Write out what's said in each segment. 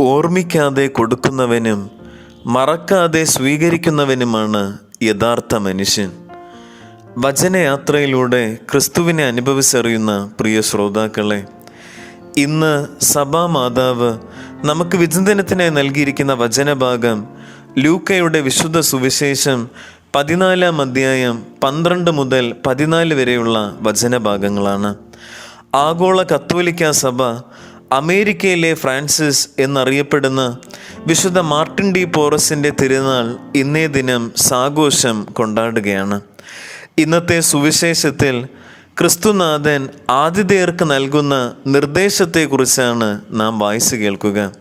ഓർമ്മിക്കാതെ കൊടുക്കുന്നവനും മറക്കാതെ സ്വീകരിക്കുന്നവനുമാണ് യഥാർത്ഥ മനുഷ്യൻ. വചനയാത്രയിലൂടെ ക്രിസ്തുവിനെ അനുഭവിച്ചറിയുന്ന പ്രിയ ശ്രോതാക്കളെ ഇന്ന് സഭാമാതാവ് നമുക്ക് വിചിന്തനത്തിനായി നൽകിയിരിക്കുന്ന വചനഭാഗം ലൂക്കയുടെ വിശുദ്ധ സുവിശേഷം പതിനാലാം അധ്യായം പന്ത്രണ്ട് മുതൽ പതിനാല് വരെയുള്ള വചനഭാഗങ്ങളാണ്. ആഗോള കത്തോലിക്ക സഭ അമേരിക്കയിലെ ഫ്രാൻസിസ് എന്നറിയപ്പെടുന്ന വിശുദ്ധ മാർട്ടിൻ ഡി പോറസിന്റെ തിരുനാൾ ഇന്നേ ദിനം സാഘോഷം കൊണ്ടാടുകയാണ്. ഇന്നത്തെ സുവിശേഷത്തിൽ ക്രിസ്തുനാഥൻ ആതിഥേയർക്ക് നൽകുന്ന നിർദ്ദേശത്തെക്കുറിച്ചാണ് നാം വായിച്ചു കേൾക്കുക.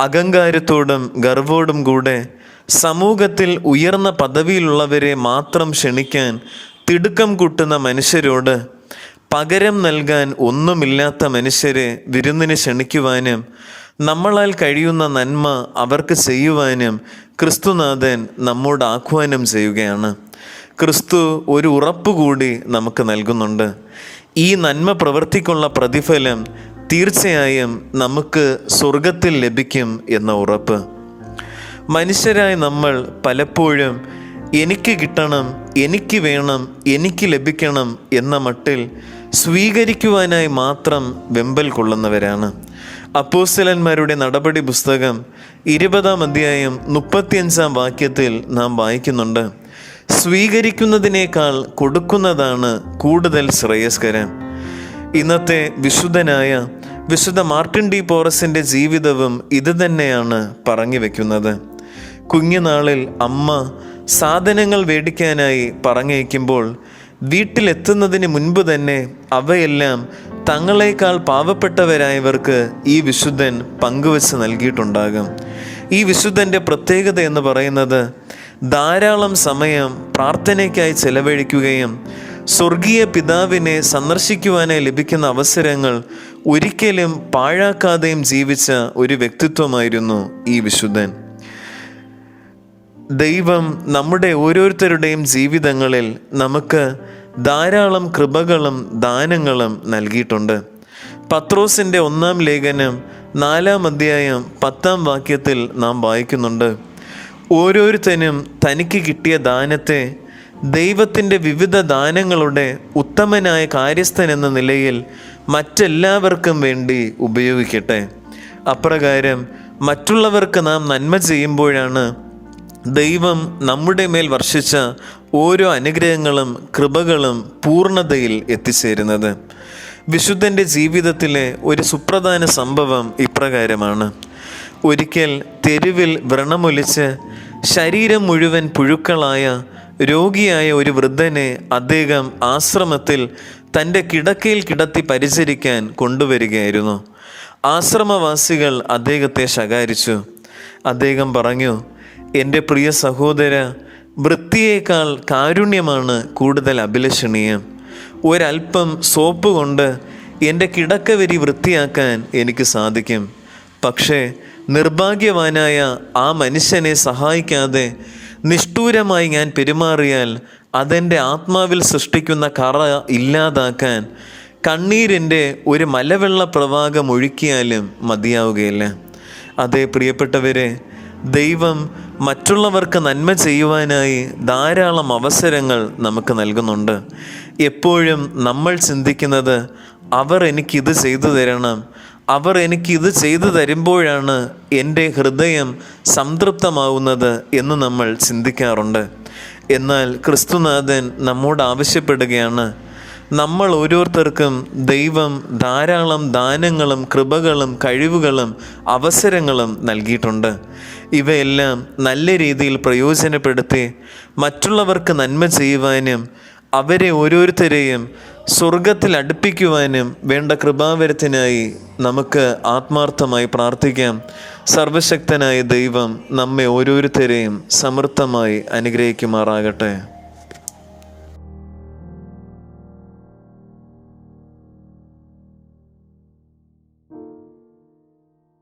അഹങ്കാരത്തോടും ഗർവോടും കൂടെ സമൂഹത്തിൽ ഉയർന്ന പദവിയിലുള്ളവരെ മാത്രം ക്ഷണിക്കാൻ തിടുക്കം കൂട്ടുന്ന മനുഷ്യരോട് പകരം നൽകാൻ ഒന്നുമില്ലാത്ത മനുഷ്യരെ വിരുന്നിന് ക്ഷണിക്കുവാനും നമ്മളാൽ കഴിയുന്ന നന്മ അവർക്ക് ചെയ്യുവാനും ക്രിസ്തുനാഥൻ നമ്മോട് ആഹ്വാനം ചെയ്യുകയാണ്. ക്രിസ്തു ഒരു ഉറപ്പ് കൂടി നമുക്ക് നൽകുന്നുണ്ട്. ഈ നന്മ പ്രവർത്തിക്കുള്ള പ്രതിഫലം തീർച്ചയായും നമുക്ക് സ്വർഗത്തിൽ ലഭിക്കും എന്ന ഉറപ്പ്. മനുഷ്യരായ നമ്മൾ പലപ്പോഴും എനിക്ക് കിട്ടണം എനിക്ക് വേണം എനിക്ക് ലഭിക്കണം എന്ന മട്ടിൽ സ്വീകരിക്കുവാനായി മാത്രം വെമ്പൽ കൊള്ളുന്നവരാണ്. അപ്പോസ്തലന്മാരുടെ നടപടി പുസ്തകം ഇരുപതാം അധ്യായം മുപ്പത്തിയഞ്ചാം വാക്യത്തിൽ നാം വായിക്കുന്നുണ്ട്. സ്വീകരിക്കുന്നതിനേക്കാൾ കൊടുക്കുന്നതാണ് കൂടുതൽ ശ്രേയസ്കരം. ഇന്നത്തെ വിശുദ്ധനായ വിശുദ്ധ മാർട്ടിൻ ഡി പോറസിന്റെ ജീവിതവും ഇത് തന്നെയാണ് പറഞ്ഞു വെക്കുന്നത്. കുഞ്ഞുനാളിൽ അമ്മ സാധനങ്ങൾ വേടിക്കാനായി പറഞ്ഞയക്കുമ്പോൾ വീട്ടിലെത്തുന്നതിന് മുൻപ് തന്നെ അവയെല്ലാം തങ്ങളെക്കാൾ പാവപ്പെട്ടവരായവർക്ക് ഈ വിശുദ്ധൻ പങ്കുവച്ച് നൽകിയിട്ടുണ്ടാകും. ഈ വിശുദ്ധന്റെ പ്രത്യേകത എന്ന് പറയുന്നത് ധാരാളം സമയം പ്രാർത്ഥനയ്ക്കായി ചെലവഴിക്കുകയും സ്വർഗീയ പിതാവിനെ സന്ദർശിക്കുവാനായി ലഭിക്കുന്ന അവസരങ്ങൾ ഒരിക്കലും പാഴാക്കാതെയും ജീവിച്ച ഒരു വ്യക്തിത്വമായിരുന്നു ഈ വിശുദ്ധൻ. ദൈവം നമ്മുടെ ഓരോരുത്തരുടെയും ജീവിതങ്ങളിൽ നമുക്ക് ധാരാളം കൃപകളും ദാനങ്ങളും നൽകിയിട്ടുണ്ട്. പത്രോസിന്റെ ഒന്നാം ലേഖനം നാലാം അധ്യായം പത്താം വാക്യത്തിൽ നാം വായിക്കുന്നുണ്ട്. ഓരോരുത്തനും തനിക്ക് കിട്ടിയ ദാനത്തെ ദൈവത്തിന്റെ വിവിധ ദാനങ്ങളുടെ ഉത്തമനായ കാര്യസ്ഥൻ എന്ന നിലയിൽ മറ്റെല്ലാവർക്കും വേണ്ടി ഉപയോഗിക്കട്ടെ. അപ്രകാരം മറ്റുള്ളവർക്ക് നാം നന്മ ചെയ്യുമ്പോഴാണ് ദൈവം നമ്മുടെ മേൽ വർഷിച്ച ഓരോ അനുഗ്രഹങ്ങളും കൃപകളും പൂർണതയിൽ എത്തിച്ചേരുന്നത്. വിശുദ്ധന്റെ ജീവിതത്തിലെ ഒരു സുപ്രധാന സംഭവം ഇപ്രകാരമാണ്. ഒരിക്കൽ തെരുവിൽ വ്രണമൊലിച്ച് ശരീരം മുഴുവൻ പുഴുക്കളായ രോഗിയായ ഒരു വൃദ്ധനെ അദ്ദേഹം ആശ്രമത്തിൽ തന്റെ കിടക്കയിൽ കിടത്തി പരിചരിക്കാൻ കൊണ്ടുവരികയായിരുന്നു. ആശ്രമവാസികൾ അദ്ദേഹത്തെ ശകാരിച്ചു. അദ്ദേഹം പറഞ്ഞു എന്റെ പ്രിയ സഹോദര വൃത്തിയേക്കാൾ കാരുണ്യമാണ് കൂടുതൽ അഭിലഷണീയം. ഒരൽപ്പം സോപ്പ് കൊണ്ട് എന്റെ കിടക്ക കിടക്കവരി വൃത്തിയാക്കാൻ എനിക്ക് സാധിക്കും. പക്ഷേ നിർഭാഗ്യവാനായ ആ മനുഷ്യനെ സഹായിക്കാതെ നിഷ്ഠൂരമായി ഞാൻ പെരുമാറിയാൽ അതെന്റെ ആത്മാവിൽ സൃഷ്ടിക്കുന്ന കറ ഇല്ലാതാക്കാൻ കണ്ണീരിന്റെ ഒരു മലവെള്ള പ്രവാഹം ഒഴുക്കിയാലും മതിയാവുകയില്ല. അതേ പ്രിയപ്പെട്ടവരെ ദൈവം മറ്റുള്ളവർക്ക് നന്മ ചെയ്യുവാനായി ധാരാളം അവസരങ്ങൾ നമുക്ക് നൽകുന്നുണ്ട്. എപ്പോഴും നമ്മൾ ചിന്തിക്കുന്നത് അവർ എനിക്കിത് ചെയ്തു തരണം. അവർ എനിക്കിത് ചെയ്തു തരുമ്പോഴാണ് എന്റെ ഹൃദയം സംതൃപ്തമാവുന്നത് എന്ന് നമ്മൾ ചിന്തിക്കാറുണ്ട്. എന്നാൽ ക്രിസ്തുനാഥൻ നമ്മോട് ആവശ്യപ്പെടുകയാണ്. നമ്മൾ ഓരോരുത്തർക്കും ദൈവം ധാരാളം ദാനങ്ങളും കൃപകളും കഴിവുകളും അവസരങ്ങളും നൽകിയിട്ടുണ്ട്. ഇവയെല്ലാം നല്ല രീതിയിൽ പ്രയോജനപ്പെടുത്തി മറ്റുള്ളവർക്ക് നന്മ ചെയ്യുവാനും അവരെ ഓരോരുത്തരെയും സ്വർഗത്തിൽ അടുപ്പിക്കുവാനും വേണ്ട കൃപാവരത്തിനായി നമുക്ക് ആത്മാർത്ഥമായി പ്രാർത്ഥിക്കാം. സർവശക്തനായ ദൈവം നമ്മെ ഓരോരുത്തരെയും സമൃദ്ധമായി അനുഗ്രഹിക്കുമാറാകട്ടെ.